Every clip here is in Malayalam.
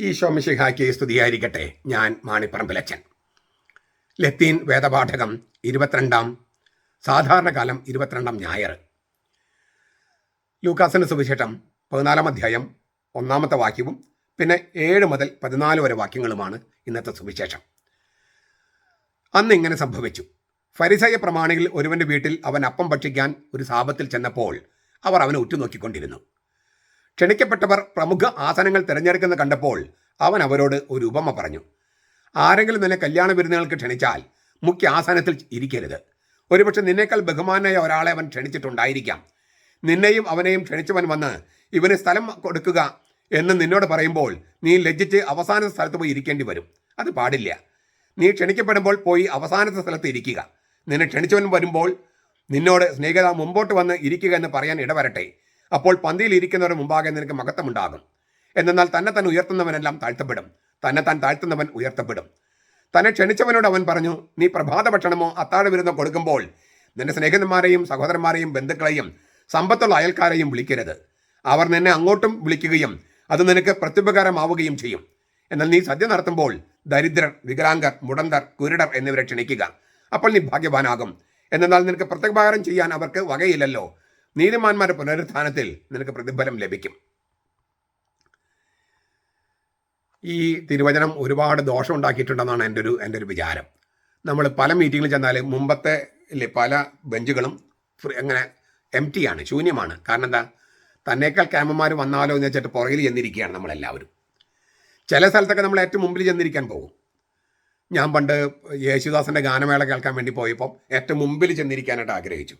ഈശോ മിശിഹായ്ക്ക് സ്തുതിയായിരിക്കട്ടെ. ഞാൻ മാണിപ്പറമ്പിലച്ചൻ ലത്തീൻ വേദപാഠകം ഇരുപത്തിരണ്ടാം സാധാരണ കാലം ഇരുപത്തിരണ്ടാം ഞായർ. ലൂക്കാസിന് സുവിശേഷം പതിനാലാം അധ്യായം ഒന്നാമത്തെ വാക്യവും പിന്നെ ഏഴ് മുതൽ പതിനാല് വരെ വാക്യങ്ങളുമാണ് ഇന്നത്തെ സുവിശേഷം. അന്ന് ഇങ്ങനെ സംഭവിച്ചു. ഫരിസയ പ്രമാണികൾ ഒരുവന്റെ വീട്ടിൽ അവൻ അപ്പം ഭക്ഷിക്കാൻ ഒരു സാപത്തിൽ ചെന്നപ്പോൾ അവർ അവനെ ഉറ്റുനോക്കിക്കൊണ്ടിരുന്നു. ക്ഷണിക്കപ്പെട്ടവർ പ്രമുഖ ആസനങ്ങൾ തിരഞ്ഞെടുക്കുന്ന കണ്ടപ്പോൾ അവൻ അവരോട് ഒരു ഉപമ പറഞ്ഞു. ആരെങ്കിലും നിന്നെ കല്യാണ വിരുന്നുകൾക്ക് ക്ഷണിച്ചാൽ മുഖ്യ ആസനത്തിൽ ഇരിക്കരുത്. ഒരുപക്ഷെ നിന്നേക്കാൾ ബഹുമാനായ ഒരാളെ അവൻ ക്ഷണിച്ചിട്ടുണ്ടായിരിക്കാം. നിന്നെയും അവനെയും ക്ഷണിച്ചവൻ വന്ന് ഇവന് സ്ഥലം കൊടുക്കുക എന്ന് നിന്നോട് പറയുമ്പോൾ നീ ലജ്ജിച്ച് അവസാന സ്ഥലത്ത് പോയി ഇരിക്കേണ്ടി വരും. അത് പാടില്ല. നീ ക്ഷണിക്കപ്പെടുമ്പോൾ പോയി അവസാനത്തെ സ്ഥലത്ത് ഇരിക്കുക. നിന്നെ ക്ഷണിച്ചവൻ വരുമ്പോൾ നിന്നോട് സ്നേഹിത മുമ്പോട്ട് വന്ന് ഇരിക്കുക എന്ന് പറയാൻ ഇടവരട്ടെ. അപ്പോൾ പന്തിയിൽ ഇരിക്കുന്നവരുടെ മുമ്പാകെ നിനക്ക് മഹത്വമുണ്ടാകും എന്നാൽ തന്നെ തന്നെ ഉയർത്തുന്നവനെല്ലാം താഴ്ത്തപ്പെടും. തന്നെ താൻ താഴ്ത്തുന്നവൻ ഉയർത്തപ്പെടും. തന്നെ ക്ഷണിച്ചവനോട് അവൻ പറഞ്ഞു നീ പ്രഭാത ഭക്ഷണമോ അത്താഴ വിരുന്നോ കൊടുക്കുമ്പോൾ നിന്റെ സ്നേഹിതന്മാരെയും സഹോദരന്മാരെയും ബന്ധുക്കളെയും സമ്പത്തുള്ള അയൽക്കാരെയും വിളിക്കരുത്. അവർ നിന്നെ അങ്ങോട്ടും വിളിക്കുകയും അത് നിനക്ക് പ്രത്യുപകാരമാവുകയും ചെയ്യും. എന്നാൽ നീ സദ്യ നടത്തുമ്പോൾ ദരിദ്രർ വികലാംഗർ മുടന്തർ കുരുടർ എന്നിവരെ ക്ഷണിക്കുക. അപ്പോൾ നീ ഭാഗ്യവാനാകും. എന്നാൽ നിനക്ക് പ്രത്യുപകാരം ചെയ്യാൻ അവർക്ക് വകയില്ലല്ലോ. നീതിമാന്മാരുടെ പുനരുത്ഥാനത്തിൽ നിനക്ക് പ്രതിഫലം ലഭിക്കും. ഈ തിരുവചനം ഒരുപാട് ദോഷം ഉണ്ടാക്കിയിട്ടുണ്ടെന്നാണ് എന്റെ ഒരു എന്റെ ഒരു വിചാരം. നമ്മൾ പല മീറ്റിങ്ങിൽ ചെന്നാൽ മുമ്പത്തെ പല ബെഞ്ചുകളും എങ്ങനെ എം ടി ആണ് ശൂന്യമാണ്. കാരണം എന്താ? തന്നേക്കാൾ ക്യാമ്പന്മാർ വന്നാലോ എന്ന് വെച്ചിട്ട് പുറകിൽ ചെന്നിരിക്കുകയാണ് നമ്മളെല്ലാവരും. ചില സ്ഥലത്തൊക്കെ നമ്മൾ ഏറ്റവും മുമ്പിൽ ചെന്നിരിക്കാൻ പോകും. ഞാൻ പണ്ട് യേശുദാസിന്റെ ഗാനമേള കേൾക്കാൻ വേണ്ടി പോയപ്പോൾ ഏറ്റവും മുമ്പിൽ ചെന്നിരിക്കാനായിട്ട് ആഗ്രഹിച്ചു.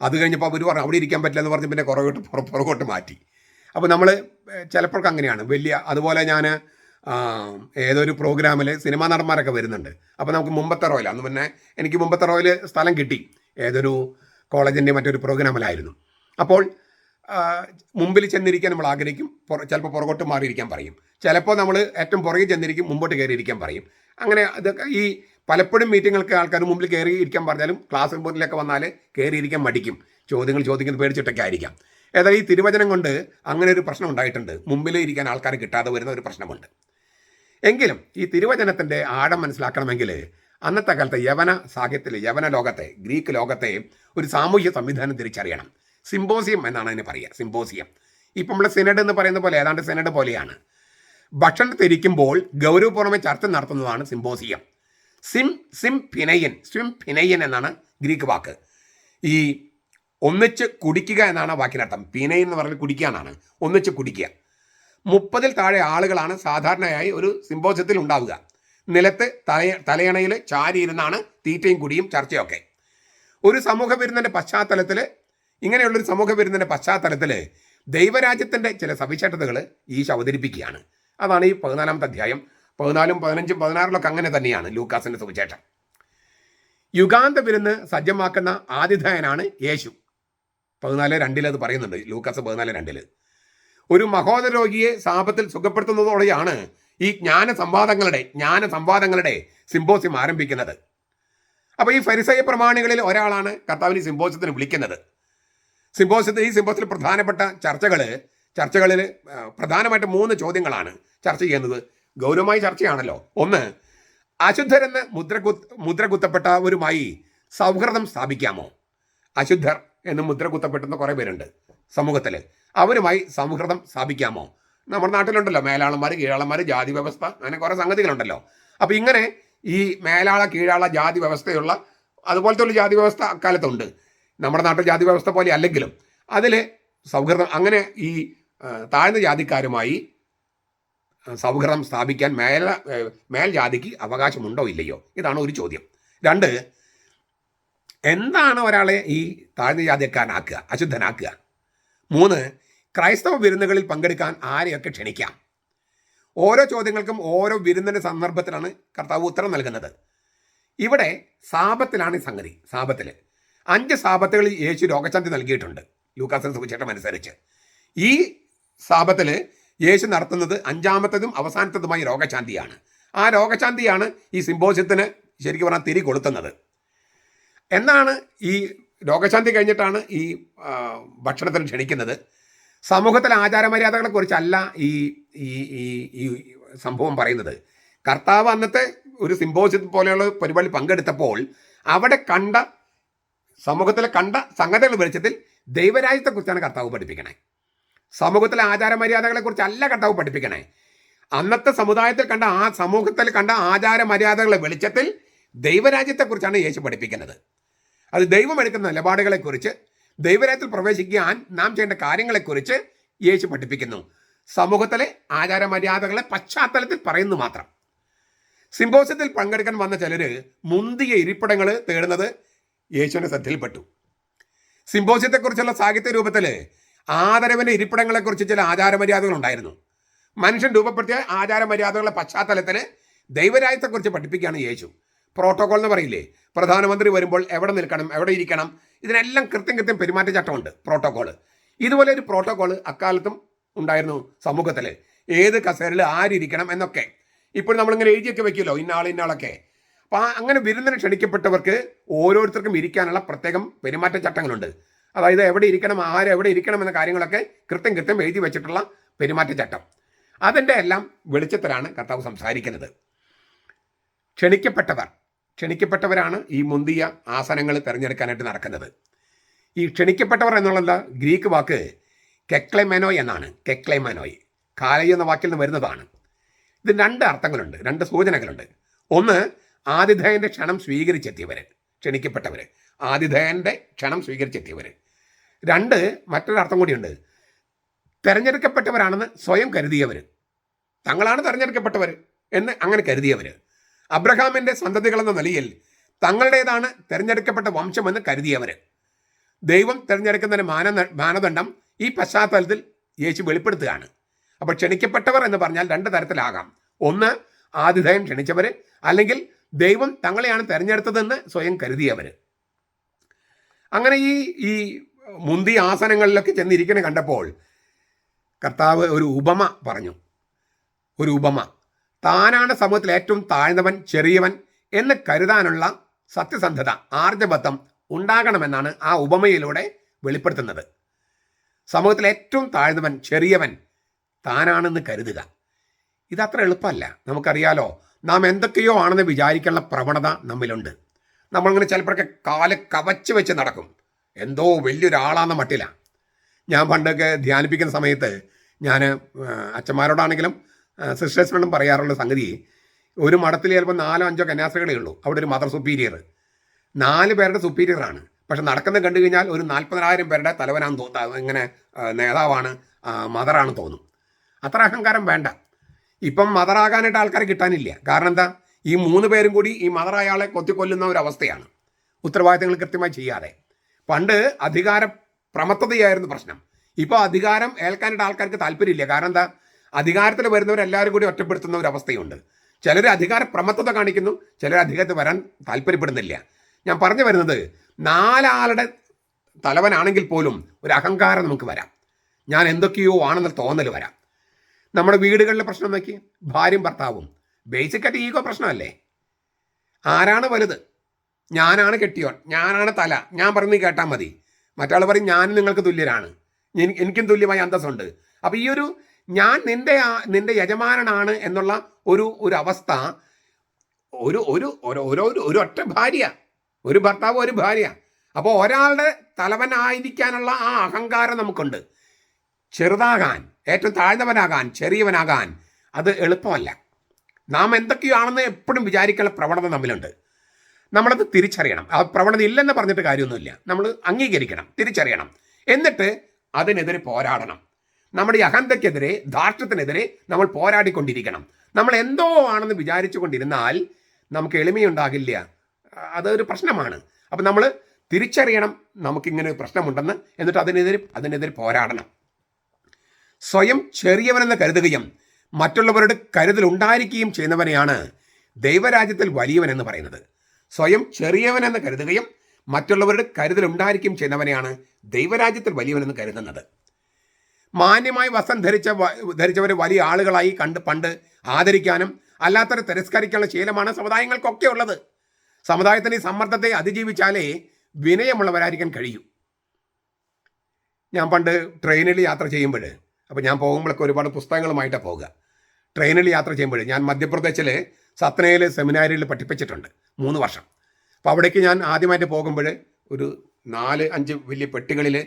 അത് കഴിഞ്ഞപ്പോൾ അവർ പറഞ്ഞു അവിടെ ഇരിക്കാൻ പറ്റില്ല എന്ന് പറഞ്ഞ് പിന്നെ കുറവോട്ട് പുറ പുറകോട്ട് മാറ്റി. അപ്പോൾ നമ്മൾ ചിലപ്പോഴൊക്കെ അങ്ങനെയാണ്. വലിയ അതുപോലെ ഞാൻ ഏതൊരു പ്രോഗ്രാമിൽ സിനിമാ നടന്മാരൊക്കെ വരുന്നുണ്ട്. അപ്പോൾ നമുക്ക് മുമ്പത്തെ റോയിൽ അന്ന് പിന്നെ എനിക്ക് മുമ്പത്തെ റോയിൽ സ്ഥലം കിട്ടി. ഏതൊരു കോളേജിന്റെ മറ്റൊരു പ്രോഗ്രാമിലായിരുന്നു. അപ്പോൾ മുമ്പിൽ ചെന്നിരിക്കാൻ നമ്മൾ ആഗ്രഹിക്കും. ചിലപ്പോൾ പുറകോട്ട് മാറിയിരിക്കാൻ പറയും. ചിലപ്പോൾ നമ്മൾ ഏറ്റവും പുറകിൽ ചെന്നിരിക്കും മുമ്പോട്ട് കയറിയിരിക്കാൻ പറയും. അങ്ങനെ അതൊക്കെ ഈ പലപ്പോഴും മീറ്റിങ്ങൾക്ക് ആൾക്കാർ മുമ്പിൽ കയറി ഇരിക്കാൻ പറഞ്ഞാലും ക്ലാസ് റൂമിലൊക്കെ വന്നാൽ കയറിയിരിക്കാൻ മടിക്കും. ചോദ്യങ്ങൾ ചോദിക്കുന്നത് പേടിച്ചിട്ടൊക്കെ ആയിരിക്കാം ഏതായാലും ഈ തിരുവചനം കൊണ്ട് അങ്ങനെ ഒരു പ്രശ്നം ഉണ്ടായിട്ടുണ്ട്. മുമ്പിൽ ഇരിക്കാൻ ആൾക്കാർ കിട്ടാതെ വരുന്ന ഒരു പ്രശ്നമുണ്ട്. എങ്കിലും ഈ തിരുവചനത്തിന്റെ ആഴം മനസ്സിലാക്കണമെങ്കിൽ അന്നത്തെ കാലത്തെ യവന സാഹിത്യത്തിൽ യവന ലോകത്തെ ഗ്രീക്ക് ലോകത്തെ ഒരു സാമൂഹ്യ സംവിധാനം തിരിച്ചറിയണം. സിംബോസിയം എന്നാണ് അതിന് പറയുക. സിംബോസിയം ഇപ്പം നമ്മൾ സിനഡ് എന്ന് പറയുന്ന പോലെ ഏതാണ്ട് സിനഡ് പോലെയാണ്. ഭക്ഷണത്തിരിക്കുമ്പോൾ ഗൗരവപൂർവമായി ചർച്ച നടത്തുന്നതാണ് സിംബോസിയം സിം സിം ഫിനയൻ സിം ഫിനയൻ എന്നാണ് ഗ്രീക്ക് വാക്ക്. ഈ ഒന്നിച്ച് കുടിക്കുക എന്നാണ് വാക്കിനർത്ഥം. പിനയൻ എന്ന് പറഞ്ഞാൽ കുടിക്കുക എന്നാണ്. ഒന്നിച്ച് കുടിക്കുക. മുപ്പതിൽ താഴെ ആളുകളാണ് സാധാരണയായി ഒരു സിംബോസത്തിൽ ഉണ്ടാവുക. നിലത്ത് തലയ തലയണയിൽ ചാരിയിരുന്നാണ് തീറ്റയും കുടിയും ചർച്ചയൊക്കെ. ഒരു സമൂഹ വിരുന്നിന്റെ പശ്ചാത്തലത്തിൽ ഇങ്ങനെയുള്ളൊരു സമൂഹ വിരുന്നിന്റെ പശ്ചാത്തലത്തിൽ ദൈവരാജ്യത്തിന്റെ ചില സവിശേഷതകൾ ഈശ അവതരിപ്പിക്കുകയാണ്. അതാണ് ഈ പതിനാലാമത്തെ അധ്യായം. പതിനാലും പതിനഞ്ചും പതിനാറിലൊക്കെ അങ്ങനെ തന്നെയാണ് ലൂക്കാസിന്റെ സുവിശേഷം. യുഗാന്ത വിരുന്ന് സജ്ജമാക്കുന്ന ആതിഥേയനാണ് യേശു. പതിനാല് രണ്ടിൽ അത് പറയുന്നുണ്ട്. ലൂക്കാസ് പതിനാല് രണ്ടിൽ ഒരു മഹോദര രോഗിയെ സാപത്തിൽ സുഖപ്പെടുത്തുന്നതോടെയാണ് ഈ ജ്ഞാന സംവാദങ്ങളുടെ ജ്ഞാന സംവാദങ്ങളുടെ സിംബോസ്യം ആരംഭിക്കുന്നത്. അപ്പോൾ ഈ ഫരിസയ പ്രമാണികളിൽ ഒരാളാണ് കർത്താവിന് സിംബോസ്യത്തിന് വിളിക്കുന്നത്. സിംബോസ്യത്തിൽ ഈ സിംബോസിൽ പ്രധാനപ്പെട്ട ചർച്ചകൾ ചർച്ചകളിൽ പ്രധാനമായിട്ട് മൂന്ന് ചോദ്യങ്ങളാണ് ചർച്ച ചെയ്യുന്നത്. ഗൗരവമായ ചർച്ചയാണല്ലോ. ഒന്ന് അശുദ്ധരെന്ന് മുദ്രകു മുദ്രകുത്തപ്പെട്ടവരുമായി മുദ്ര സൗഹൃദം സ്ഥാപിക്കാമോ? അശുദ്ധർ എന്ന് മുദ്രകുത്തപ്പെട്ടുന്ന കുറേ പേരുണ്ട് സമൂഹത്തിൽ അവരുമായി സൗഹൃദം സ്ഥാപിക്കാമോ? നമ്മുടെ നാട്ടിലുണ്ടല്ലോ മേലാളന്മാർ കീഴാളന്മാർ ജാതി വ്യവസ്ഥ അങ്ങനെ കുറേ സംഗതികളുണ്ടല്ലോ. അപ്പോൾ ഇങ്ങനെ ഈ മേലാള കീഴാള ജാതി വ്യവസ്ഥയുള്ള അതുപോലത്തെ ഒരു ജാതി വ്യവസ്ഥ അക്കാലത്തുണ്ട്. നമ്മുടെ നാട്ടിൽ ജാതി വ്യവസ്ഥ പോലെ അല്ലെങ്കിലും അതിൽ സൗഹൃദം അങ്ങനെ ഈ താഴ്ന്ന ജാതിക്കാരുമായി സൗഹൃദം സ്ഥാപിക്കാൻ മേല മേൽജാതിക്ക് അവകാശമുണ്ടോ ഇല്ലയോ? ഇതാണ് ഒരു ചോദ്യം. രണ്ട് എന്താണ് ഒരാളെ ഈ താഴ്ന്ന ജാതിക്കാരനാക്കുക അശുദ്ധനാക്കുക? മൂന്ന് ക്രൈസ്തവ വിരുന്നുകളിൽ പങ്കെടുക്കാൻ ആരെയൊക്കെ ക്ഷണിക്കാം? ഓരോ ചോദ്യങ്ങൾക്കും ഓരോ വിരുന്നിന്റെ സന്ദർഭത്തിലാണ് കർത്താവ് ഉത്തരം നൽകുന്നത്. ഇവിടെ സാപത്തിലാണ് ഈ സംഗതി സാപത്തിൽ അഞ്ച് സാപത്തുകളിൽ യേശു രോഗശാന്തി നൽകിയിട്ടുണ്ട് ലൂക്കാസിന് സുവിശേഷം അനുസരിച്ച്. ഈ സാപത്തിൽ യേശു നടത്തുന്നത് അഞ്ചാമത്തതും അവസാനത്തതുമായ രോഗശാന്തിയാണ്. ആ രോഗശാന്തിയാണ് ഈ സിംബോസ്യത്തിന് ശരിക്കും പറഞ്ഞാൽ തിരി കൊളുത്തുന്നത്. എന്നാണ് ഈ രോഗശാന്തി കഴിഞ്ഞിട്ടാണ് ഈ ഭക്ഷണത്തിന് ക്ഷണിക്കുന്നത്. സമൂഹത്തിലെ ആചാരമര്യാദകളെ കുറിച്ചല്ല ഈ ഈ ഈ ഈ സംഭവം പറയുന്നത്. കർത്താവ് അന്നത്തെ ഒരു സിംബോസ്യം പോലെയുള്ള പരിപാടി പങ്കെടുത്തപ്പോൾ അവിടെ കണ്ട സമൂഹത്തിലെ കണ്ട സംഗതികൾ വെളിച്ചത്തിൽ ദൈവരാജ്യത്തെക്കുറിച്ചാണ് കർത്താവ് പഠിപ്പിക്കണേ. സമൂഹത്തിലെ ആചാരമര്യാദകളെ അല്ല കട്ടാവ് പഠിപ്പിക്കണേ. അന്നത്തെ സമുദായത്തിൽ കണ്ട ആ സമൂഹത്തിൽ കണ്ട ആചാരമര്യാദകളെ വെളിച്ചത്തിൽ ദൈവരാജ്യത്തെക്കുറിച്ചാണ് യേശു പഠിപ്പിക്കുന്നത്. അത് ദൈവം എടുക്കുന്ന നിലപാടുകളെക്കുറിച്ച് ദൈവരാജ്യത്തിൽ പ്രവേശിക്കാൻ നാം ചെയ്യേണ്ട കാര്യങ്ങളെക്കുറിച്ച് യേശു പഠിപ്പിക്കുന്നു. സമൂഹത്തിലെ ആചാരമര്യാദകളെ പശ്ചാത്തലത്തിൽ പറയുന്നു മാത്രം. സിമ്പോസത്തിൽ പങ്കെടുക്കാൻ വന്ന ചിലര് മുന്തിയ ഇരിപ്പിടങ്ങൾ തേടുന്നത് യേശുവിന്റെ ശ്രദ്ധയിൽപ്പെട്ടു. സിംബോസ്യത്തെക്കുറിച്ചുള്ള സാഹിത്യ രൂപത്തിൽ ആദരവിന്റെ ഇരിപ്പിടങ്ങളെക്കുറിച്ച് ചില ആചാരമര്യാദകൾ ഉണ്ടായിരുന്നു മനുഷ്യൻ രൂപപ്പെടുത്തിയ ആചാരമര്യാദകളുടെ പശ്ചാത്തലത്തിൽ ദൈവരാജ്യത്തെക്കുറിച്ച് പഠിപ്പിക്കുകയാണ് യേശു. പ്രോട്ടോകോൾ എന്ന് പറയില്ലേ? പ്രധാനമന്ത്രി വരുമ്പോൾ എവിടെ നിൽക്കണം എവിടെ ഇരിക്കണം ഇതിനെല്ലാം കൃത്യം കൃത്യം പെരുമാറ്റച്ചട്ടമുണ്ട് പ്രോട്ടോകോൾ ഇതുപോലെ ഒരു പ്രോട്ടോകോൾ അക്കാലത്തും ഉണ്ടായിരുന്നു സമൂഹത്തിൽ ഏത് കസേരയിൽ ആരിരിക്കണം എന്നൊക്കെ. ഇപ്പോൾ നമ്മളിങ്ങനെ എഴുതിയൊക്കെ വെക്കുമല്ലോ ഇന്നാൾ ഇന്നാളൊക്കെ. അപ്പോൾ അങ്ങനെ വിരുന്നിന് ക്ഷണിക്കപ്പെട്ടവർക്ക് ഓരോരുത്തർക്കും ഇരിക്കാനുള്ള പ്രത്യേകം പെരുമാറ്റച്ചട്ടങ്ങളുണ്ട് അതായത് എവിടെ ഇരിക്കണം ആര് എവിടെ ഇരിക്കണം എന്ന കാര്യങ്ങളൊക്കെ കൃത്യം കൃത്യം എഴുതി വെച്ചിട്ടുള്ള പെരുമാറ്റച്ചട്ടം. അതിന്റെ എല്ലാം വെളിച്ചത്തിലാണ് കർത്താവ് സംസാരിക്കുന്നത്. ക്ഷണിക്കപ്പെട്ടവർ ക്ഷണിക്കപ്പെട്ടവരാണ് ഈ മുന്തിയ ആസനങ്ങൾ തിരഞ്ഞെടുക്കാനായിട്ട് നടക്കുന്നത്. ഈ ക്ഷണിക്കപ്പെട്ടവർ എന്നുള്ള ഗ്രീക്ക് വാക്ക് കെക്ലെമെനോയ് എന്നാണ്. കെക്ലെമെനോയ് കാലയി എന്ന വാക്കിൽ നിന്ന് വരുന്നതാണ്. ഇതിന് രണ്ട് അർത്ഥങ്ങളുണ്ട് രണ്ട് സൂചനകളുണ്ട്. ഒന്ന് ആതിഥേയന്റെ ക്ഷണം സ്വീകരിച്ചെത്തിയവർ ക്ഷണിക്കപ്പെട്ടവർ ആതിഥേയന്റെ ക്ഷണം സ്വീകരിച്ചെത്തിയവർ രണ്ട് മറ്റൊരർത്ഥം കൂടിയുണ്ട്. തിരഞ്ഞെടുക്കപ്പെട്ടവരാണെന്ന് സ്വയം കരുതിയവർ തങ്ങളാണ് തെരഞ്ഞെടുക്കപ്പെട്ടവർ എന്ന് അങ്ങനെ കരുതിയവർ അബ്രഹാമിന്റെ സന്തതികളെന്ന നിലയിൽ തങ്ങളുടേതാണ് തിരഞ്ഞെടുക്കപ്പെട്ട വംശമെന്ന് കരുതിയവർ ദൈവം തിരഞ്ഞെടുക്കുന്നതിന് മാന മാനദണ്ഡം ഈ പശ്ചാത്തലത്തിൽ യേശു വെളിപ്പെടുത്തുകയാണ്. അപ്പോൾ ക്ഷണിക്കപ്പെട്ടവർ എന്ന് പറഞ്ഞാൽ രണ്ട് തരത്തിലാകാം. ഒന്ന് ആതിഥേയം ക്ഷണിച്ചവർ അല്ലെങ്കിൽ ദൈവം തങ്ങളെയാണ് തിരഞ്ഞെടുത്തതെന്ന് സ്വയം കരുതിയവർ അങ്ങനെ ഈ ഈ മുന്തി ആസനങ്ങളിലൊക്കെ ചെന്നിരിക്കണ കണ്ടപ്പോൾ കർത്താവ് ഒരു ഉപമ പറഞ്ഞു. ഒരു ഉപമ. താനാണ് സമൂഹത്തിൽ ഏറ്റവും താഴ്ന്നവൻ ചെറിയവൻ എന്ന് കരുതാനുള്ള സത്യസന്ധത ആർജബദ്ധം ഉണ്ടാകണമെന്നാണ് ആ ഉപമയിലൂടെ വെളിപ്പെടുത്തുന്നത്. സമൂഹത്തിൽ ഏറ്റവും താഴ്ന്നവൻ ചെറിയവൻ താനാണെന്ന് കരുതുക. ഇതത്ര എളുപ്പമല്ല. നമുക്കറിയാലോ നാം എന്തൊക്കെയോ ആണെന്ന് വിചാരിക്കാനുള്ള പ്രവണത നമ്മിലുണ്ട്. നമ്മളിങ്ങനെ ചിലപ്പോഴൊക്കെ കാൽ കവച്ച് വെച്ച് നടക്കും. എന്തോ വലിയൊരാളാന്ന മട്ടില. ഞാൻ പണ്ടൊക്കെ ധ്യാനിപ്പിക്കുന്ന സമയത്ത് ഞാൻ അച്ഛന്മാരോടാണെങ്കിലും സിസ്റ്റേഴ്സിനോടും പറയാറുള്ള സംഗതി ഒരു മഠത്തിൽ ചിലപ്പോൾ നാലോ അഞ്ചോ കന്യാസ്ത്രീകളേ ഉള്ളൂ. അവിടെ ഒരു മദർ സുപ്പീരിയർ. നാല് പേരുടെ സുപ്പീരിയറാണ്. പക്ഷെ നടക്കുന്നത് കണ്ടു കഴിഞ്ഞാൽ ഒരു നാൽപ്പതിനായിരം പേരുടെ തലവനാന്ന് തോന്നുക ഇങ്ങനെ നേതാവാണ് മദറാണ് തോന്നും. അത്ര അഹങ്കാരം വേണ്ട. ഇപ്പം മദറാകാനായിട്ട് ആൾക്കാരെ കിട്ടാനില്ല. കാരണം എന്താ? ഈ മൂന്ന് പേരും കൂടി ഈ മദറായ ആളെ കൊത്തിക്കൊല്ലുന്ന ഒരു അവസ്ഥയാണ്. ഉത്തരവാദിത്തങ്ങൾ കൃത്യമായി ചെയ്യാതെ. പണ്ട് അധികാര പ്രമത്തതയായിരുന്നു പ്രശ്നം. ഇപ്പോൾ അധികാരം ഏൽക്കാനായിട്ട് ആൾക്കാർക്ക് താല്പര്യമില്ല. കാരണം എന്താ? അധികാരത്തിൽ വരുന്നവരെല്ലാവരും കൂടി ഒറ്റപ്പെടുത്തുന്ന ഒരു അവസ്ഥയുണ്ട്. ചിലർ അധികാര പ്രമത്തത കാണിക്കുന്നു ചിലർ അധികാരത്തിൽ വരാൻ താല്പര്യപ്പെടുന്നില്ല. ഞാൻ പറഞ്ഞു വരുന്നത് നാലാളുടെ തലവനാണെങ്കിൽ പോലും ഒരു അഹങ്കാരം നമുക്ക് വരാം. ഞാൻ എന്തൊക്കെയോ ആണെന്ന തോന്നൽ വരാം. നമ്മുടെ വീടുകളിലെ പ്രശ്നം നോക്കി ഭാര്യയും ഭർത്താവും. ബേസിക്കായിട്ട് ഈഗോ പ്രശ്നമല്ലേ? ആരാണ് വലുത്? ഞാനാണ് കെട്ടിയോൻ. ഞാനാണ് തല. ഞാൻ പറഞ്ഞ് കേട്ടാൽ മതി. മറ്റാൾ പറയും ഞാനും നിങ്ങൾക്ക് തുല്യരാണ്. എനി- എനിക്കും തുല്യമായ അന്തസ്സുണ്ട്. അപ്പോൾ ഈ ഒരു ഞാൻ നിന്റെ നിന്റെ യജമാനനാണ് എന്നുള്ള ഒരു ഒരു അവസ്ഥ ഒരു ഒരു ഓരോ ഒരു ഒറ്റ ഭാര്യ ഒരു ഭർത്താവ് ഒരു ഭാര്യ അപ്പോൾ ഒരാളുടെ തലവനായിരിക്കാനുള്ള ആ അഹങ്കാരം നമുക്കുണ്ട്. ചെറുതാകാൻ ഏറ്റവും താഴ്ന്നവനാകാൻ ചെറിയവനാകാൻ അത് എളുപ്പമല്ല. നാം എന്തൊക്കെയാണെന്ന് എപ്പോഴും വിചാരിക്കാനുള്ള പ്രവണത നമ്മിലുണ്ട്. നമ്മളത് തിരിച്ചറിയണം. ആ പ്രവണത ഇല്ലെന്ന് പറഞ്ഞിട്ട് കാര്യമൊന്നുമില്ല. നമ്മൾ അംഗീകരിക്കണം തിരിച്ചറിയണം. എന്നിട്ട് അതിനെതിരെ പോരാടണം. നമ്മുടെ അഹന്തയ്ക്കെതിരെ ധാർഷ്ട്യത്തിനെതിരെ നമ്മൾ പോരാടിക്കൊണ്ടിരിക്കണം. നമ്മൾ എന്തോ ആണെന്ന് വിചാരിച്ചു കൊണ്ടിരുന്നാൽ നമുക്ക് എളിമയുണ്ടാകില്ല. അതൊരു പ്രശ്നമാണ്. അപ്പം നമ്മൾ തിരിച്ചറിയണം. നമുക്കിങ്ങനെ ഒരു പ്രശ്നമുണ്ടെന്ന് എന്നിട്ട് അതിനെതിരെ അതിനെതിരെ പോരാടണം. സ്വയം ചെറിയവനെന്ന് കരുതുകയും മറ്റുള്ളവരുടെ കരുതൽ ഉണ്ടായിരിക്കുകയും ചെയ്യുന്നവനെയാണ് ദൈവരാജ്യത്തിൽ വലിയവൻ എന്ന് പറയുന്നത്. സ്വയം ചെറിയവനെന്ന് കരുതുകയും മറ്റുള്ളവരുടെ കരുതൽ ഉണ്ടായിരിക്കും ചെയ്യുന്നവനെയാണ് ദൈവരാജ്യത്തിൽ വലിയവനെന്ന് കരുതുന്നത്. മാന്യമായി വസ്ത്രം ധരിച്ച ധരിച്ചവരെ വലിയ ആളുകളായി കണ്ട് പണ്ട് ആദരിക്കാനും അല്ലാത്തവരെ തിരസ്കരിക്കാനുള്ള ശീലമാണ് സമുദായങ്ങൾക്കൊക്കെ ഉള്ളത്. സമുദായത്തിന് ഈ സമ്മർദ്ദത്തെ അതിജീവിച്ചാലേ വിനയമുള്ളവരായിരിക്കാൻ കഴിയൂ. ഞാൻ പണ്ട് ട്രെയിനിൽ യാത്ര ചെയ്യുമ്പോൾ അപ്പോൾ ഞാൻ പോകുമ്പോഴൊക്കെ ഒരുപാട് പുസ്തകങ്ങളുമായിട്ടാണ് പോവുക. ട്രെയിനിൽ യാത്ര ചെയ്യുമ്പോൾ ഞാൻ മധ്യപ്രദേശിൽ സത്നയിൽ സെമിനാരിയിൽ പഠിപ്പിച്ചിട്ടുണ്ട് മൂന്ന് വർഷം. അപ്പോൾ അവിടേക്ക് ഞാൻ ആദ്യമായിട്ട് പോകുമ്പോൾ ഒരു നാല് അഞ്ച് വലിയ പെട്ടികളിൽ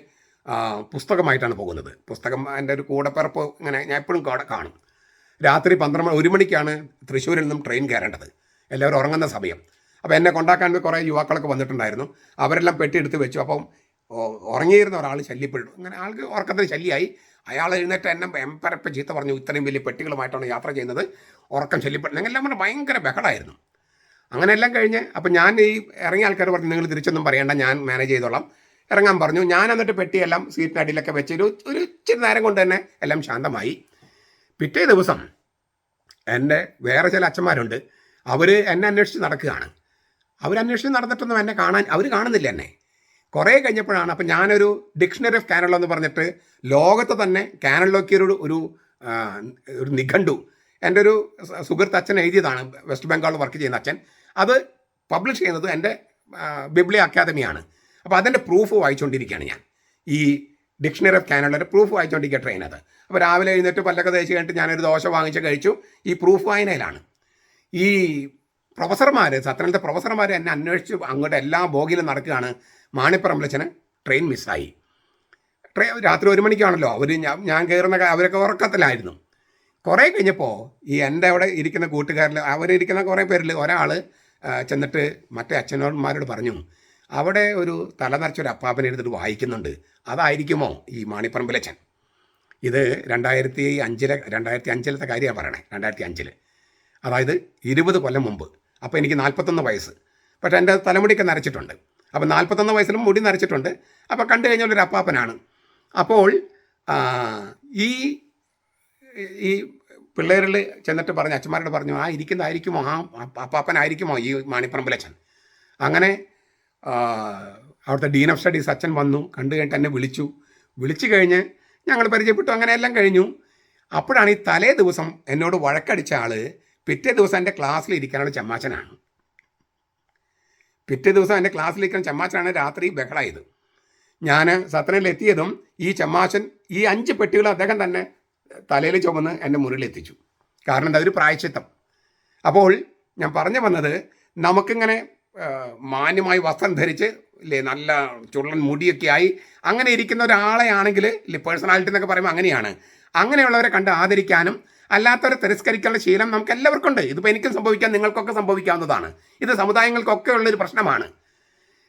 പുസ്തകമായിട്ടാണ് പോകുന്നത്. പുസ്തകം എന്റെ ഒരു കൂടപ്പിറപ്പ് ഇങ്ങനെ ഞാൻ എപ്പോഴും കാണ- രാത്രി പന്ത്രണ്ട് ഒരു മണിക്കാണ് തൃശ്ശൂരിൽ നിന്നും ട്രെയിൻ കയറേണ്ടത്. എല്ലാവരും ഉറങ്ങുന്ന സമയം. അപ്പോൾ എന്നെ കൊണ്ടാക്കാൻ കുറേ യുവാക്കളൊക്കെ വന്നിട്ടുണ്ടായിരുന്നു. അവരെല്ലാം പെട്ടി എടുത്ത് വെച്ചു. അപ്പം ഉറങ്ങിയിരുന്ന ഒരാൾ ശല്യപ്പെട്ടു അങ്ങനെ ആൾക്ക് ഉറക്കത്തിന് ശല്യമായി. അയാൾ എഴുന്നേറ്റ് എന്നെ എംപരപ്പ് ചീത്ത പറഞ്ഞു. ഇത്രയും വലിയ പെട്ടികളുമായിട്ടാണ് യാത്ര ചെയ്യുന്നത്. ഉറക്കം ശല്യപ്പെട്ടു എല്ലാം പറഞ്ഞാൽ ഭയങ്കര ബഹളമായിരുന്നു അങ്ങനെ എല്ലാം കഴിഞ്ഞ് അപ്പം ഞാൻ ഈ ഇറങ്ങിയ ആൾക്കാർ പറഞ്ഞു നിങ്ങൾ തിരിച്ചൊന്നും പറയേണ്ട ഞാൻ മാനേജ് ചെയ്തോളാം. ഇറങ്ങാൻ പറഞ്ഞു. ഞാൻ എന്നിട്ട് പെട്ടിയെല്ലാം സീറ്റിനടിയിലൊക്കെ വെച്ച് ഒരു ഒരു ഇച്ചിരി നേരം കൊണ്ട് തന്നെ എല്ലാം ശാന്തമായി. പിറ്റേ ദിവസം എന്റെ വേറെ ചില അച്ഛന്മാരുണ്ട്. അവർ എന്നെ അന്വേഷിച്ച് നടക്കുകയാണ്. അവരന്വേഷിച്ച് നടന്നിട്ടൊന്നും എന്നെ കാണാൻ അവർ കാണുന്നില്ല എന്നെ. കുറേ കഴിഞ്ഞപ്പോഴാണ് അപ്പം ഞാനൊരു ഡിക്ഷണറി ഓഫ് കാനഡ എന്ന് പറഞ്ഞിട്ട് ലോകത്തെ തന്നെ കാനഡയിലേക്ക് ഒരു ഒരു ഒരു നിഘണ്ടു. എന്റെ ഒരു സുഹൃത്ത് അച്ഛൻ എഴുതിയതാണ്. വെസ്റ്റ് ബംഗാളിൽ വർക്ക് ചെയ്യുന്ന അച്ഛൻ. അത് പബ്ലിഷ് ചെയ്യുന്നത് എന്റെ ബിബ്ലി അക്കാദമിയാണ് അപ്പോൾ അതിന്റെ പ്രൂഫ് വായിച്ചുകൊണ്ടിരിക്കുകയാണ് ഞാൻ. ഈ ഡിക്ഷണറി ഓഫ് കാനഡയുടെ പ്രൂഫ് വായിച്ചുകൊണ്ടിരിക്കുക ട്രെയിൻ അത്. അപ്പോൾ രാവിലെ എഴുന്നേറ്റ് പല്ലൊക്കെ തേച്ച് കഴിഞ്ഞിട്ട് ഞാനൊരു ദോശ വാങ്ങിച്ച് കഴിച്ചു. ഈ പ്രൂഫ് വായനയിലാണ്. ഈ പ്രൊഫസർമാർ സത്രനത്തെ പ്രൊഫസർമാർ എന്നെ അന്വേഷിച്ച് അങ്ങോട്ട് എല്ലാ ബോഗിലും നടക്കുകയാണ്. മാണിപ്പറമ്പലച്ചന് ട്രെയിൻ മിസ്സായി ട്രെയിൻ രാത്രി ഒരു മണിക്കാണല്ലോ. അവർ ഞാൻ കയറുന്ന അവരൊക്കെ ഉറക്കത്തിലായിരുന്നു. കുറേ കഴിഞ്ഞപ്പോൾ ഈ എന്റെ അവിടെ ഇരിക്കുന്ന കൂട്ടുകാരിൽ അവരിരിക്കുന്ന കുറേ പേരിൽ ഒരാൾ ചെന്നിട്ട് മറ്റേ അച്ഛനന്മാരോട് പറഞ്ഞു അവിടെ ഒരു തലനരച്ചൊരു അപ്പാപ്പനെ എടുത്തിട്ട് വായിക്കുന്നുണ്ട്. അതായിരിക്കുമോ ഈ മാണിപ്പറമ്പിലച്ചൻ? ഇത് രണ്ടായിരത്തി അഞ്ചിലെ രണ്ടായിരത്തി അഞ്ചിലത്തെ കാര്യമാണ് പറയണേ രണ്ടായിരത്തി അഞ്ചിൽ അതായത് ഇരുപത് കൊല്ലം മുമ്പ്. അപ്പോൾ എനിക്ക് നാൽപ്പത്തൊന്ന് വയസ്സ്. പക്ഷേ എന്റെ തലമുടിയൊക്കെ നരച്ചിട്ടുണ്ട്. അപ്പോൾ നാൽപ്പത്തൊന്ന് വയസ്സിലും മുടി നരച്ചിട്ടുണ്ട്. അപ്പോൾ കണ്ടു കഴിഞ്ഞാൽ ഒരു അപ്പാപ്പനാണ്. അപ്പോൾ ഈ ഈ പിള്ളേരിൽ ചെന്നിട്ട് പറഞ്ഞു അച്ഛന്മാരോട് പറഞ്ഞു ആ ഇരിക്കുന്നതായിരിക്കുമോ? ആ അപ്പാപ്പനായിരിക്കുമോ ഈ മാണിപ്പറമ്പിലച്ഛൻ അങ്ങനെ അവിടുത്തെ ഡീൻ ഓഫ് സ്റ്റഡീസ് അച്ഛൻ വന്നു കണ്ടു കഴിഞ്ഞിട്ട് എന്നെ വിളിച്ചു. വിളിച്ചു കഴിഞ്ഞ് ഞങ്ങൾ പരിചയപ്പെട്ടു. അങ്ങനെ എല്ലാം കഴിഞ്ഞു. അപ്പോഴാണ് ഈ തലേ ദിവസം എന്നോട് വഴക്കടിച്ച ആൾ പിറ്റേ ദിവസം എന്റെ ക്ലാസ്സിൽ ഇരിക്കാനുള്ള ചമ്മാച്ചനാണ്. പിറ്റേ ദിവസം എന്റെ ക്ലാസ്സിലിരിക്കുന്ന ചമ്മാച്ചനാണ് രാത്രി ബഹളായത്. ഞാൻ സത്രനിലെത്തിയതും ഈ ചമ്മാശൻ ഈ അഞ്ച് പെട്ടികൾ അദ്ദേഹം തന്നെ തലയിൽ ചുമന്ന് എന്റെ മുറിയിൽ എത്തിച്ചു കാരണം എന്താ? ഒരു പ്രായച്ചിത്തം. അപ്പോൾ ഞാൻ പറഞ്ഞു വന്നത് നമുക്കിങ്ങനെ മാന്യമായി വസ്ത്രം ധരിച്ച് ഇല്ലേ നല്ല ചുള്ളൻ മുടിയൊക്കെ ആയി അങ്ങനെ ഇരിക്കുന്ന ഒരാളെയാണെങ്കിൽ ഇല്ലേ പേഴ്സണാലിറ്റി എന്നൊക്കെ പറയുമ്പോൾ അങ്ങനെയാണ്. അങ്ങനെയുള്ളവരെ കണ്ട് ആദരിക്കാനും അല്ലാത്തവരെ തിരസ്കരിക്കാനുള്ള ശീലം നമുക്ക് എല്ലാവർക്കും ഉണ്ട് ഇതിപ്പോൾ എനിക്കും സംഭവിക്കാം നിങ്ങൾക്കൊക്കെ സംഭവിക്കാവുന്നതാണ്. ഇത് സമുദായങ്ങൾക്കൊക്കെ ഉള്ളൊരു പ്രശ്നമാണ്.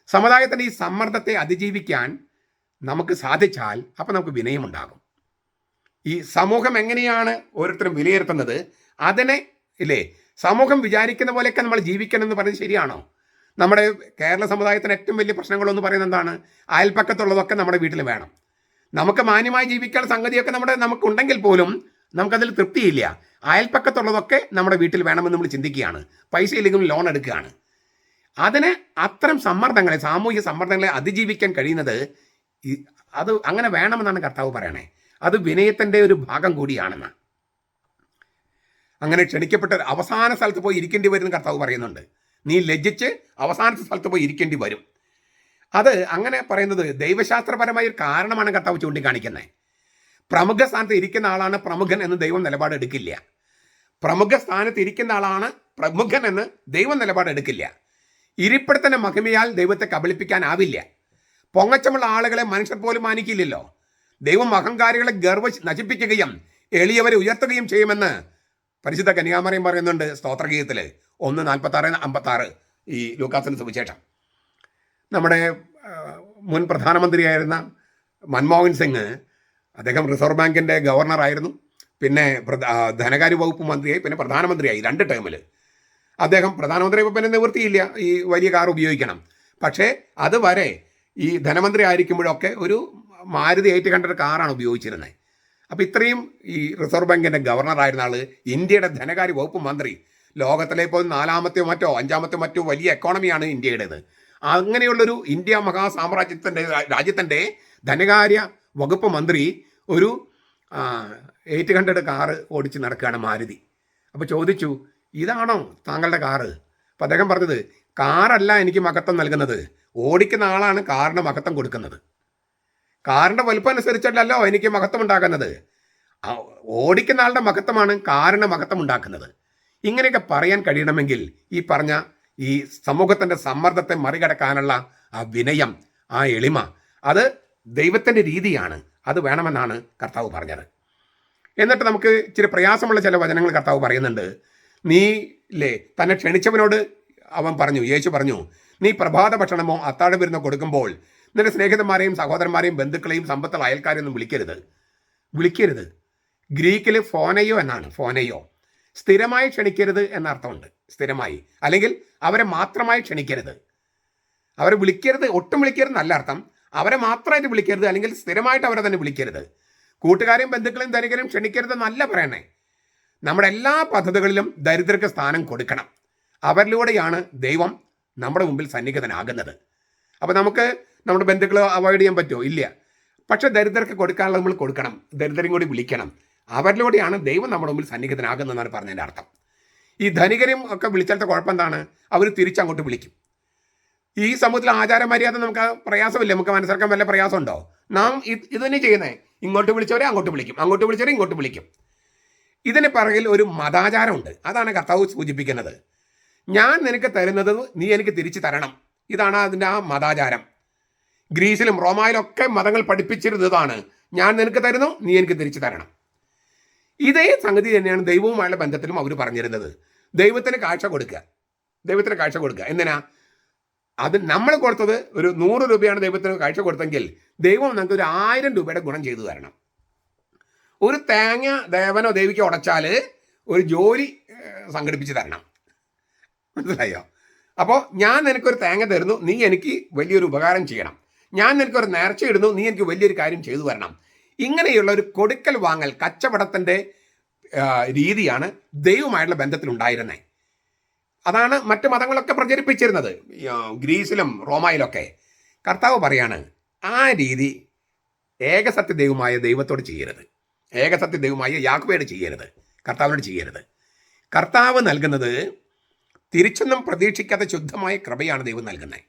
സമുദായത്തിന്റെ ഈ സമ്മർദ്ദത്തെ അതിജീവിക്കാൻ നമുക്ക് സാധിച്ചാൽ അപ്പം നമുക്ക് വിനയമുണ്ടാകും. ഈ സമൂഹം എങ്ങനെയാണ് ഓരോരുത്തരും വിലയിരുത്തുന്നത്? അതിനെ ഇല്ലേ? സമൂഹം വിചാരിക്കുന്ന പോലെയൊക്കെ നമ്മൾ ജീവിക്കണം എന്ന് പറയുന്നത് ശരിയാണോ? നമ്മുടെ കേരള സമുദായത്തിന് ഏറ്റവും വലിയ പ്രശ്നങ്ങളെന്ന് പറയുന്നത് എന്താണ്? അയൽപ്പക്കത്തുള്ളതൊക്കെ നമ്മുടെ വീട്ടിൽ വേണം. നമുക്ക് മാന്യമായി ജീവിക്കാനുള്ള സംഗതിയൊക്കെ നമ്മുടെ നമുക്കുണ്ടെങ്കിൽ പോലും നമുക്കതിൽ തൃപ്തിയില്ല. അയൽപ്പക്കത്തുള്ളതൊക്കെ നമ്മുടെ വീട്ടിൽ വേണമെന്ന് നമ്മൾ ചിന്തിക്കുകയാണ്. പൈസ ഇല്ലെങ്കിലും ലോൺ എടുക്കുകയാണ്. അതിന് അത്തരം സമ്മർദ്ദങ്ങളെ സാമൂഹിക സമ്മർദ്ദങ്ങളെ അതിജീവിക്കാൻ കഴിയുന്നത് അത് അങ്ങനെ വേണമെന്നാണ് കർത്താവ് പറയണേ. അത് വിനയത്തിന്റെ ഒരു ഭാഗം കൂടിയാണെന്ന്. അങ്ങനെ ക്ഷണിക്കപ്പെട്ട അവസാന സ്ഥലത്ത് പോയി ഇരിക്കേണ്ടി വരും കർത്താവ് പറയുന്നുണ്ട്. നീ ലജ്ജിച്ച് അവസാനത്തെ സ്ഥലത്ത് പോയി ഇരിക്കേണ്ടി വരും. അത് അങ്ങനെ പറയുന്നത് ദൈവശാസ്ത്രപരമായ ഒരു കാരണമാണ് കർത്താവ് ചൂണ്ടിക്കാണിക്കുന്നത്. പ്രമുഖ സ്ഥാനത്ത് ഇരിക്കുന്ന ആളാണ് പ്രമുഖൻ എന്ന് ദൈവം നിലപാട് എടുക്കില്ല. പ്രമുഖ സ്ഥാനത്ത് ഇരിക്കുന്ന ആളാണ് പ്രമുഖൻ എന്ന് ദൈവം നിലപാട് എടുക്കില്ല. ഇരിപ്പിടത്തിന്റെ മഹിമയാൽ ദൈവത്തെ കബളിപ്പിക്കാനാവില്ല പൊങ്ങച്ചമുള്ള ആളുകളെ മനുഷ്യർ പോലും മാനിക്കില്ലല്ലോ. ദൈവം അഹങ്കാരികളെ ഗർവ നശിപ്പിക്കുകയും എളിയവരെ ഉയർത്തുകയും ചെയ്യുമെന്ന് പരിശുദ്ധ കന്യാമറിയും പറയുന്നുണ്ട് സ്തോത്രഗീതത്തിൽ ഒന്ന് നാൽപ്പത്തി ആറ് അമ്പത്തി ആറ് ഈ ലൂക്കാസിന് സുവിശേഷം. നമ്മുടെ മുൻ പ്രധാനമന്ത്രിയായിരുന്ന മൻമോഹൻ സിംഗ് അദ്ദേഹം റിസർവ് ബാങ്കിന്റെ ഗവർണറായിരുന്നു പിന്നെ ധനകാര്യ വകുപ്പ് മന്ത്രിയായി പിന്നെ പ്രധാനമന്ത്രിയായി രണ്ട് ടേമിൽ അദ്ദേഹം പ്രധാനമന്ത്രി പിന്നെ നിവൃത്തിയില്ല. ഈ വലിയ കാർ ഉപയോഗിക്കണം. പക്ഷേ അതുവരെ ഈ ധനമന്ത്രി ആയിരിക്കുമ്പോഴൊക്കെ ഒരു മാരുതി എയ്റ്റ് ഹൺഡ്രഡ് കാറാണ് ഉപയോഗിച്ചിരുന്നത്. അപ്പോൾ ഇത്രയും ഈ റിസർവ് ബാങ്കിന്റെ ഗവർണറായിരുന്ന ആൾ ഇന്ത്യയുടെ ധനകാര്യ വകുപ്പ് മന്ത്രി ലോകത്തിലെ ഇപ്പോൾ നാലാമത്തെയോ മറ്റോ അഞ്ചാമത്തെ മറ്റോ വലിയ എക്കോണമിയാണ് ഇന്ത്യയുടേത്. അങ്ങനെയുള്ളൊരു ഇന്ത്യ മഹാസാമ്രാജ്യത്തിന്റെ രാജ്യത്തിന്റെ ധനകാര്യ വകുപ്പ് മന്ത്രി ഒരു എയ്റ്റ് ഹൺഡ്രഡ് കാറ് ഓടിച്ച് നടക്കുകയാണ് മാരുതി. അപ്പോൾ ചോദിച്ചു ഇതാണോ താങ്കളുടെ കാറ്? അപ്പോൾ അദ്ദേഹം പറഞ്ഞത് കാറല്ല എനിക്ക് മഹത്വം നൽകുന്നത്. ഓടിക്കുന്ന ആളാണ് കാറിന് മഹത്വം കൊടുക്കുന്നത്. കാറിന്റെ വലുപ്പം അനുസരിച്ചല്ലല്ലോ എനിക്ക് മഹത്വം ഉണ്ടാക്കുന്നത് ഓടിക്കുന്ന ആളുടെ മഹത്വമാണ് കാറിന് മഹത്വം ഉണ്ടാക്കുന്നത്. ഇങ്ങനെയൊക്കെ പറയാൻ കഴിയണമെങ്കിൽ ഈ പറഞ്ഞ ഈ സമൂഹത്തിന്റെ സമ്മർദ്ദത്തെ മറികടക്കാനുള്ള ആ വിനയം ആ എളിമ അത് ദൈവത്തിന്റെ രീതിയാണ്. അത് വേണമെന്നാണ് കർത്താവ് പറഞ്ഞത്. എന്നിട്ട് നമുക്ക് ഇച്ചിരി പ്രയാസമുള്ള ചില വചനങ്ങൾ കർത്താവ് പറയുന്നുണ്ട്. നീ ഇല്ലേ തന്നെ ക്ഷണിച്ചവനോട് അവൻ പറഞ്ഞു യേശു പറഞ്ഞു നീ പ്രഭാത ഭക്ഷണമോ അത്താഴ വിരുന്നോ കൊടുക്കുമ്പോൾ നിന്റെ സ്നേഹിതന്മാരെയും സഹോദരന്മാരെയും ബന്ധുക്കളെയും സമ്പത്തുള്ള അയൽക്കാരെയൊന്നും വിളിക്കരുത്. വിളിക്കരുത്. ഗ്രീക്കിൽ ഫോനയോ എന്നാണ് ഫോനയോ. സ്ഥിരമായി ക്ഷണിക്കരുത് എന്നർത്ഥമുണ്ട് സ്ഥിരമായി. അല്ലെങ്കിൽ അവരെ മാത്രമായി ക്ഷണിക്കരുത്. അവരെ വിളിക്കരുത് ഒട്ടും വിളിക്കരുത് നല്ല അർത്ഥം. അവരെ മാത്രമായിട്ട് വിളിക്കരുത് അല്ലെങ്കിൽ സ്ഥിരമായിട്ട് അവരെ തന്നെ വിളിക്കരുത്. കൂട്ടുകാരെയും ബന്ധുക്കളെയും ധനികരെയും ക്ഷണിക്കരുത് എന്നല്ല പറയണേ. നമ്മുടെ എല്ലാ പദ്ധതികളിലും ദരിദ്രർക്ക് സ്ഥാനം കൊടുക്കണം. അവരിലൂടെയാണ് ദൈവം നമ്മുടെ മുമ്പിൽ സന്നിഹിതനാകുന്നത്. അപ്പോൾ നമുക്ക് നമ്മുടെ ബന്ധുക്കളെ അവോയ്ഡ് ചെയ്യാൻ പറ്റുമോ? ഇല്ല. പക്ഷെ ദരിദ്രർക്ക് കൊടുക്കാനുള്ളത് നമ്മൾ കൊടുക്കണം. ദരിദ്രം കൂടി വിളിക്കണം. അവരിലൂടെയാണ് ദൈവം നമ്മുടെ മുമ്പിൽ സന്നിഹിതനാകുന്നതെന്നാണ് പറഞ്ഞതിന്റെ അർത്ഥം. ഈ ധനികരും ഒക്കെ വിളിച്ചാലത്തെ കുഴപ്പം എന്താണ്? അവർ തിരിച്ചങ്ങോട്ട് വിളിക്കും. ഈ സമൂഹത്തിൽ ആചാരമര്യാദ നമുക്ക് പ്രയാസമില്ല? നമുക്ക് മനസ്സിലാക്കാൻ വല്ല പ്രയാസമുണ്ടോ? നാം ഇത് തന്നെ ചെയ്യുന്നേ. ഇങ്ങോട്ട് വിളിച്ചവരെ അങ്ങോട്ട് വിളിക്കും. അങ്ങോട്ട് വിളിച്ചവരെ ഇങ്ങോട്ട് വിളിക്കും. ഇതിന് പിറകിൽ ഒരു മതാചാരമുണ്ട്. അതാണ് കർത്താവ് സൂചിപ്പിക്കുന്നത്. ഞാൻ നിനക്ക് തരുന്നത് നീ എനിക്ക് തിരിച്ചു തരണം. ഇതാണ് അതിന്റെ ആ മതാചാരം. ഗ്രീസിലും റോമായിലും ഒക്കെ മതങ്ങൾ പഠിപ്പിച്ചിരുന്നതാണ്. ഞാൻ നിനക്ക് തരുന്നു നീ എനിക്ക് തിരിച്ചു തരണം. ഇതേ സംഗതി തന്നെയാണ് ദൈവവുമായുള്ള ബന്ധത്തിലും അവർ പറഞ്ഞിരുന്നത്. ദൈവത്തിന് കാഴ്ച കൊടുക്കുക. ദൈവത്തിന് കാഴ്ച കൊടുക്കുക. എന്തിനാ? അത് നമ്മൾ കൊടുത്തത് ഒരു നൂറ് രൂപയാണ് ദൈവത്തിന് കാഴ്ച കൊടുത്തെങ്കിൽ ദൈവം നമുക്ക് ഒരു ആയിരം രൂപയുടെ ഗുണം ചെയ്തു തരണം. ഒരു തേങ്ങ ദേവനോ ദേവിക്കോ ഉടച്ചാൽ ഒരു ജോലി സംഘടിപ്പിച്ച് തരണം. മനസ്സിലായോ? അപ്പോൾ ഞാൻ നിനക്കൊരു തേങ്ങ തരുന്നു നീ എനിക്ക് വലിയൊരു ഉപകാരം ചെയ്യണം. ഞാൻ നിനക്കൊരു നേർച്ച ഇടുന്നു നീ എനിക്ക് വലിയൊരു കാര്യം ചെയ്തു തരണം. ഇങ്ങനെയുള്ള ഒരു കൊടുക്കൽ വാങ്ങൽ കച്ചവടത്തിന്റെ രീതിയാണ് ദൈവമായിട്ടുള്ള ബന്ധത്തിലുണ്ടായിരുന്നത് അതാണ് മറ്റ് മതങ്ങളൊക്കെ പ്രചരിപ്പിച്ചിരുന്നത്. ഗ്രീസിലും റോമയിലൊക്കെ. കർത്താവ് പറയാണ് ആ രീതി ഏകസത്യ ദൈവമായ ദൈവത്തോട് ചെയ്യരുത്. ഏകസത്യ ദൈവമായ യാക്വയോട് ചെയ്യരുത്. കർത്താവിനോട് ചെയ്യരുത്. കർത്താവ് നൽകുന്നത് തിരിച്ചൊന്നും പ്രതീക്ഷിക്കാതെ ശുദ്ധമായ കൃപയാണ് ദൈവം നൽകുന്നത്.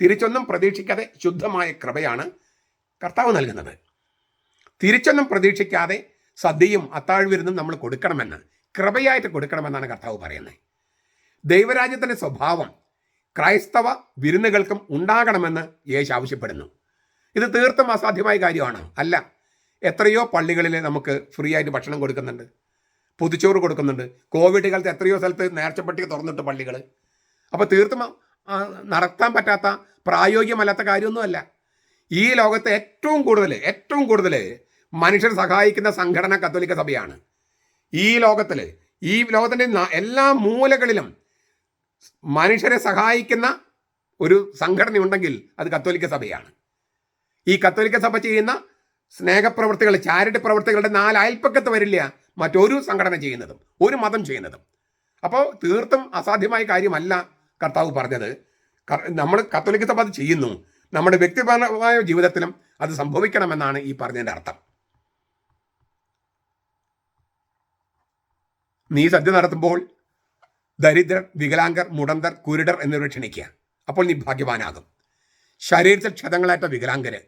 തിരിച്ചൊന്നും പ്രതീക്ഷിക്കാതെ ശുദ്ധമായ കൃപയാണ് കർത്താവ് നൽകുന്നത്. തിരിച്ചൊന്നും പ്രതീക്ഷിക്കാതെ സദ്യയും അത്താഴ്വിരുന്നും നമ്മൾ കൊടുക്കണമെന്ന് കൃപയായിട്ട് കൊടുക്കണമെന്നാണ് കർത്താവ് പറയുന്നത്. ദൈവരാജ്യത്തിന്റെ സ്വഭാവം ക്രൈസ്തവ വിരുന്നുകൾക്കും ഉണ്ടാകണമെന്ന് യേശു ആവശ്യപ്പെടുന്നു. ഇത് തീർത്തും അസാധ്യമായ കാര്യമാണ്. അല്ല എത്രയോ പള്ളികളിൽ നമുക്ക് ഫ്രീ ആയിട്ട് ഭക്ഷണം കൊടുക്കുന്നുണ്ട് പൊതിച്ചോറ് കൊടുക്കുന്നുണ്ട്. കോവിഡ് കാലത്ത് എത്രയോ സ്ഥലത്ത് നേർച്ചപ്പട്ടിക തുറന്നിട്ട് പള്ളികൾ അപ്പോൾ തീർത്തും നടത്താൻ പറ്റാത്ത പ്രായോഗികമല്ലാത്ത കാര്യമൊന്നുമല്ല. ഈ ലോകത്തെ ഏറ്റവും കൂടുതൽ ഏറ്റവും കൂടുതൽ മനുഷ്യർ സഹായിക്കുന്ന സംഘടന കത്തോലിക്ക സഭയാണ്. ഈ ലോകത്തിൽ ഈ ലോകത്തിന്റെ എല്ലാ മൂലകളിലും മനുഷ്യരെ സഹായിക്കുന്ന ഒരു സംഘടന ഉണ്ടെങ്കിൽ അത് കത്തോലിക്ക സഭയാണ്. ഈ കത്തോലിക്ക സഭ ചെയ്യുന്ന സ്നേഹപ്രവർത്തികൾ ചാരിറ്റി പ്രവർത്തികളുടെ നാല് അയൽപ്പക്കത്ത് വരില്ല മറ്റൊരു സംഘടന ചെയ്യുന്നതും ഒരു മതം ചെയ്യുന്നതും. അപ്പോൾ തീർത്തും അസാധ്യമായ കാര്യമല്ല കർത്താവ് പറഞ്ഞത്. നമ്മൾ കത്തോലിക്ക സഭ അത് ചെയ്യുന്നു. നമ്മുടെ വ്യക്തിപരമായ ജീവിതത്തിലും അത് സംഭവിക്കണമെന്നാണ് ഈ പറഞ്ഞതിന്റെ അർത്ഥം. നീ സദ്യ നടത്തുമ്പോൾ ദരിദ്രർ വികലാംഗർ മുടന്തർ കുരുടർ എന്നിവരെ ക്ഷണിക്കുക അപ്പോൾ നീ ഭാഗ്യവാനാകും ശരീരത്തിൽ ക്ഷതങ്ങളേറ്റ വികലാംഗര്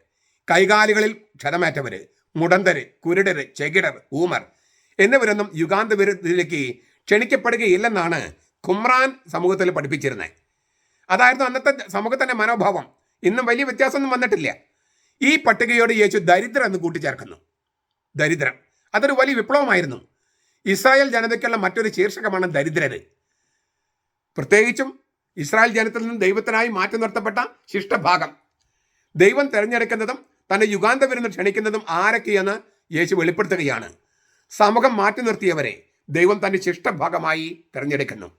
കൈകാലുകളിൽ ക്ഷതമേറ്റവര് മുടന്തര് കുരുടര് ചെകിടർ ഊമർ എന്നിവരൊന്നും യുഗാന്ത വിരുദ്ധത്തിലേക്ക് ക്ഷണിക്കപ്പെടുകയില്ലെന്നാണ് കുമ്രാൻ സമൂഹത്തിൽ പഠിപ്പിച്ചിരുന്നത്. അതായിരുന്നു അന്നത്തെ സമൂഹത്തിന്റെ മനോഭാവം. ഇന്നും വലിയ വ്യത്യാസമൊന്നും വന്നിട്ടില്ല. ഈ പട്ടികയോട് യേശു ദരിദ്രം എന്ന് കൂട്ടിച്ചേർക്കുന്നു. ദരിദ്രം അതൊരു വലിയ വിപ്ലവമായിരുന്നു. ഇസ്രായേൽ ജനതയ്ക്കുള്ള മറ്റൊരു ശീർഷകമാണ് ദരിദ്രര്. പ്രത്യേകിച്ചും ഇസ്രായേൽ ജനത്തിൽ നിന്ന് ദൈവത്തിനായി മാറ്റി നിർത്തപ്പെട്ട ശിഷ്ടഭാഗം. ദൈവം തിരഞ്ഞെടുക്കുന്നതും തന്റെ യുഗാന്ത വിരുന്ന് ക്ഷണിക്കുന്നതും ആരൊക്കെയെന്ന് യേശു വെളിപ്പെടുത്തുകയാണ്. സമൂഹം മാറ്റി നിർത്തിയവരെ ദൈവം തന്റെ ശിഷ്ടഭാഗമായി തിരഞ്ഞെടുക്കുന്നു.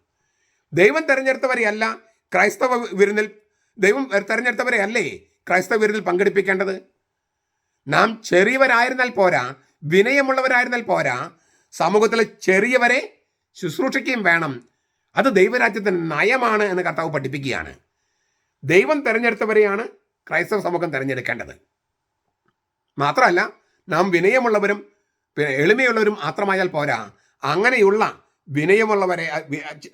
ദൈവം തിരഞ്ഞെടുത്തവരെയല്ല ക്രൈസ്തവ വിരുന്നിൽ ദൈവം തിരഞ്ഞെടുത്തവരെ അല്ലേ ക്രൈസ്തവ വിരുന്നിൽ പങ്കെടുപ്പിക്കേണ്ടത്? നാം ചെറിയവരായിരുന്നാൽ പോരാ വിനയമുള്ളവരായിരുന്നാൽ പോരാ സമൂഹത്തിലെ ചെറിയവരെ ശുശ്രൂഷിക്കുകയും വേണം. അത് ദൈവരാജ്യത്തിന്റെ നയമാണ് എന്ന് കർത്താവ് പഠിപ്പിക്കുകയാണ്. ദൈവം തിരഞ്ഞെടുത്തവരെയാണ് ക്രൈസ്തവ സമൂഹം തിരഞ്ഞെടുക്കേണ്ടത്. മാത്രമല്ല നാം വിനയമുള്ളവരും എളിമയുള്ളവരും മാത്രമായാൽ പോരാ. അങ്ങനെയുള്ള വിനയമുള്ളവരെ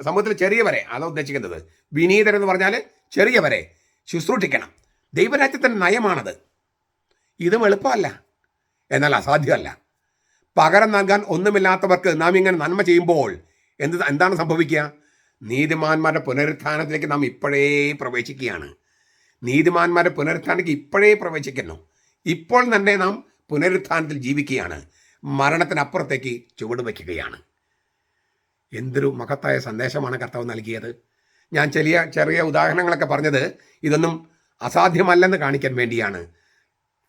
സമൂഹത്തിലെ ചെറിയവരെ അതാണ് ഉദ്ദേശിക്കുന്നത്. വിനീതരെന്ന് പറഞ്ഞാൽ ചെറിയവരെ ശുശ്രൂഷിക്കണം. ദൈവരാജ്യത്തിന്റെ നയമാണത്. ഇതും എളുപ്പമല്ല. എന്നാൽ അസാധ്യമല്ല. പകരം നൽകാൻ ഒന്നുമില്ലാത്തവർക്ക് നാം ഇങ്ങനെ നന്മ ചെയ്യുമ്പോൾ എന്ത് എന്താണ് സംഭവിക്കുക? നീതിമാന്മാരുടെ പുനരുത്ഥാനത്തിലേക്ക് നാം ഇപ്പോഴേ പ്രവേശിക്കുകയാണ്. നീതിമാന്മാരുടെ പുനരുത്ഥാനത്തിലേക്ക് ഇപ്പോഴേ പ്രവേശിക്കുന്നു. ഇപ്പോൾ തന്നെ നാം പുനരുത്ഥാനത്തിൽ ജീവിക്കുകയാണ്. മരണത്തിനപ്പുറത്തേക്ക് ചുവട് വയ്ക്കുകയാണ്. എന്തൊരു മഹത്തായ സന്ദേശമാണ് കർത്താവ് നൽകിയത്. ഞാൻ ചെറിയ ചെറിയ ഉദാഹരണങ്ങളൊക്കെ പറഞ്ഞത് ഇതൊന്നും അസാധ്യമല്ലെന്ന് കാണിക്കാൻ വേണ്ടിയാണ്.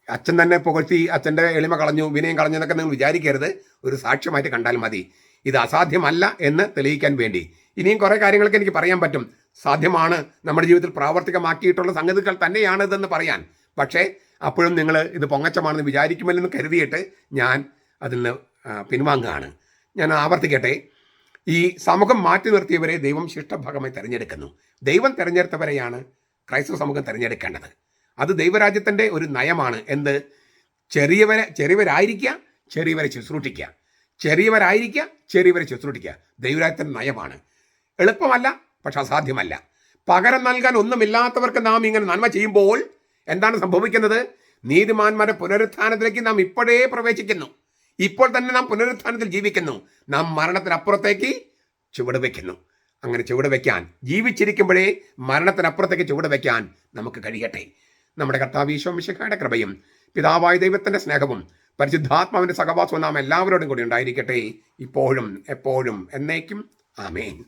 അച്ഛൻ തന്നെ പുകഴ്ത്തി അച്ഛന്റെ എളിമ കളഞ്ഞു വിനയം കളഞ്ഞു എന്നൊക്കെ നിങ്ങൾ വിചാരിക്കരുത്. ഒരു സാക്ഷ്യമായിട്ട് കണ്ടാൽ മതി. ഇത് അസാധ്യമല്ല എന്ന് തെളിയിക്കാൻ വേണ്ടി. ഇനിയും കുറേ കാര്യങ്ങളൊക്കെ എനിക്ക് പറയാൻ പറ്റും. സാധ്യമാണ് നമ്മുടെ ജീവിതത്തിൽ പ്രാവർത്തികമാക്കിയിട്ടുള്ള സംഗതികൾ തന്നെയാണ് ഇതെന്ന് പറയാൻ. പക്ഷേ അപ്പോഴും നിങ്ങൾ ഇത് പൊങ്ങച്ചമാണെന്ന് വിചാരിക്കുമല്ലെന്ന് കരുതിയിട്ട് ഞാൻ അതിൽ നിന്ന് പിൻവാങ്ങുകയാണ്. ഞാൻ ആവർത്തിക്കട്ടെ. ഈ സമൂഹം മാറ്റി നിർത്തിയവരെ ദൈവം ശിഷ്ടഭാഗമായി തിരഞ്ഞെടുക്കുന്നു. ദൈവം തിരഞ്ഞെടുത്തവരെയാണ് ക്രൈസ്തവ സമൂഹം തിരഞ്ഞെടുക്കേണ്ടത്. അത് ദൈവരാജ്യത്തിന്റെ ഒരു നയമാണ്. എന്ത്? ചെറിയവരെ ചെറിയവരായിരിക്കുക ചെറിയവരെ ശുശ്രൂഷിക്കുക. ചെറിയവരായിരിക്കുക ചെറിയവരെ ശുശ്രൂഷിക്കുക. ദൈവരാജ്യത്തിന്റെ നയമാണ്. എളുപ്പമല്ല പക്ഷെ അസാധ്യമല്ല. പകരം നൽകാൻ ഒന്നുമില്ലാത്തവർക്ക് നാം ഇങ്ങനെ നന്മ ചെയ്യുമ്പോൾ എന്താണ് സംഭവിക്കുന്നത്? നീതിമാന്മാരെ പുനരുത്ഥാനത്തിലേക്ക് നാം ഇപ്പോഴേ പ്രവേശിക്കുന്നു. ഇപ്പോൾ തന്നെ നാം പുനരുത്ഥാനത്തിൽ ജീവിക്കുന്നു. നാം മരണത്തിനപ്പുറത്തേക്ക് ചുവട് വയ്ക്കുന്നു. അങ്ങനെ ചുവട് വയ്ക്കാൻ ജീവിച്ചിരിക്കുമ്പോഴേ മരണത്തിനപ്പുറത്തേക്ക് ചുവട് വയ്ക്കാൻ നമുക്ക് കഴിയട്ടെ. നമ്മുടെ കർത്താവ് ഈശോ മിശിഹായുടെ കൃപയും പിതാവായ ദൈവത്തിന്റെ സ്നേഹവും പരിശുദ്ധാത്മാവിന്റെ സഹവാസവും നാം എല്ലാവരോടും കൂടി ഉണ്ടായിരിക്കട്ടെ. ഇപ്പോഴും എപ്പോഴും എന്നേക്കും. ആമേൻ.